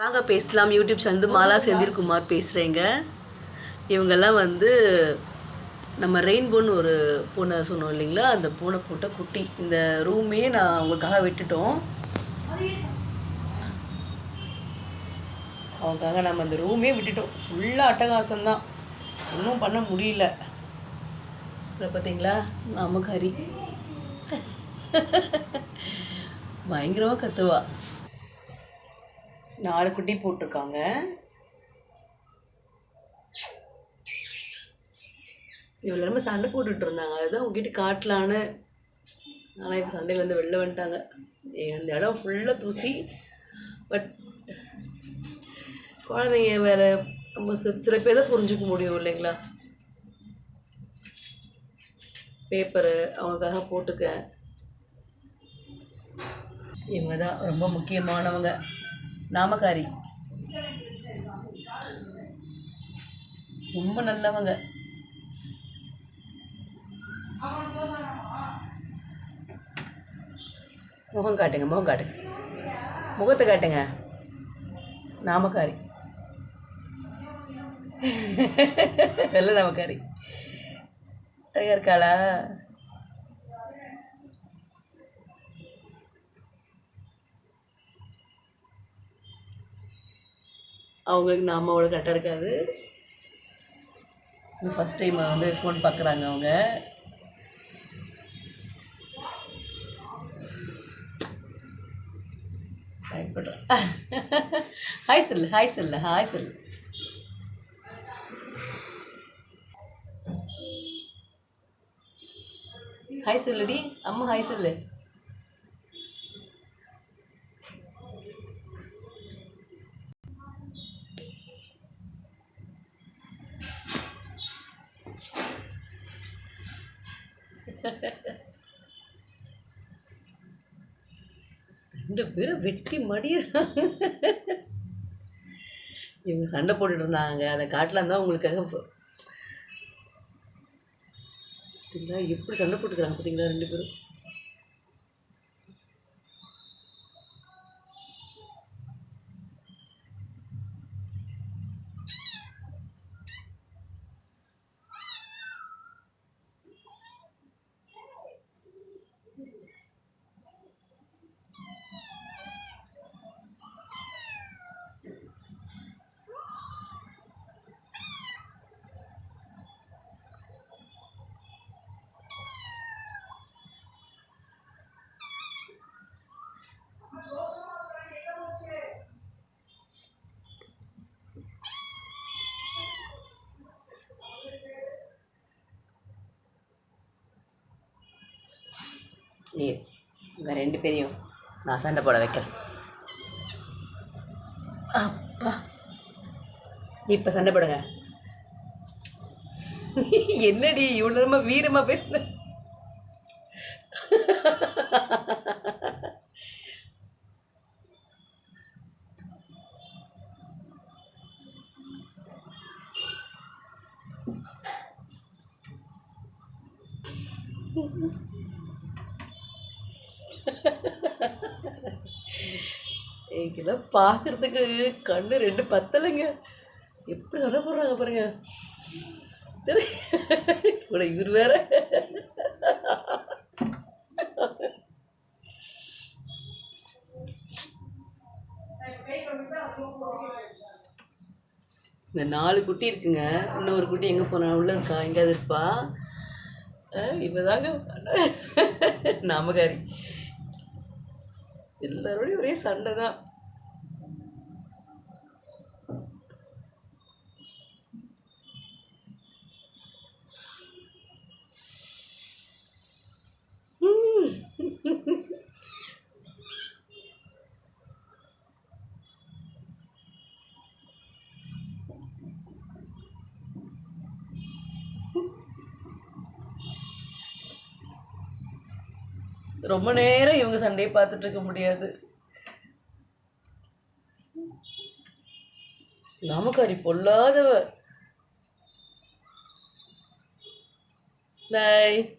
வாங்க பேசலாம். YouTube channel Mala Senthilkumar பேசுகிறேங்க இவங்கெல்லாம் வந்து நம்ம ரெயின்போன்னு ஒரு பூனை சொன்னோம் இல்லைங்களா? அந்த பூனை போட்ட குட்டி. இந்த ரூமே நான் அவங்களுக்காக விட்டுட்டோம். அவங்களுக்காக நம்ம அந்த ரூமே விட்டுட்டோம். ஃபுல்லாக அட்டகாசம்தான். ஒன்றும் பண்ண முடியல. பார்த்தீங்களா? நம்ம கறி பயங்கரமாக கத்துவா. நாலு குட்டி போட்டிருக்காங்க. இவ்வளோ நேரமா சண்டை போட்டுட்டு இருந்தாங்க. அதுதான் உங்ககிட்ட காட்டலான்னு. ஆனால் இப்போ சண்டையிலேருந்து வெளில வந்துட்டாங்க. அந்த இடம் ஃபுல்லாக தூசி. பட் குழந்தைங்க வேறு நம்ம சில- சில பேர் தான் புரிஞ்சுக்க முடியும் இல்லைங்களா? பேப்பரு அவங்களுக்காக போட்டுக்க. இவங்க தான் ரொம்ப முக்கியமானவங்க. நாமக்காரி. ரொம்ப நல்லவங்க. முகம் காட்டுங்க முகம் காட்டுங்க. முகத்தை காட்டுங்க. நாமக்காரி. வெள்ளை நாமக்காரி. அழகா இருக்காளா அவங்களுக்கு நாம் அவ்வளோ கரெக்டாக இருக்காது. ஃபஸ்ட் டைம் வந்து ஃபோன் பார்க்குறாங்க அவங்க. பயப்படுறேன். ஹாய் சொல்லு ஹாய் சொல்லு ஹாய் சொல்லு. ஹாய் சொல்லுடி அம்மா ஹாய் சொல்லு. ரெண்டு பேரும் வெட்டி மடியிறாங்க. இவங்க சண்டை போட்டுட்டு இருந்தாங்க. அதை காட்டலாம் தான் உங்களுக்காக எப்படி சண்டை போட்டுக்கிறாங்க பார்த்தீங்களா ரெண்டு பேரும்? நீர் உங்கள் ரெண்டு பேரையும் நான் சண்டை போட வைக்கிறேன். அப்பா. இப்போ சண்டை போடுங்க. என்னடி இவ்வளோ நேரமா வீரமாக பேசுன? இதெல்லாம் பார்க்குறதுக்கு கண்ணு ரெண்டு பத்தலைங்க. எப்படி சண்டை போடுறாங்க பாருங்க. சரி. கூட இவர் வேற. இந்த நாலு குட்டி இருக்குங்க. இன்னொரு குட்டி எங்கே போனா? உள்ள இருக்கா? எங்கேயாவது இருப்பா இப்போ தாங்க நாமகாரி எல்லாரோடையும் ஒரே சண்டை தான் ரொம்ப நேரம் இவங்க சண்டையை பார்த்துட்டு இருக்க முடியாது. நாமக்காரி பொல்லாதவ. பாய்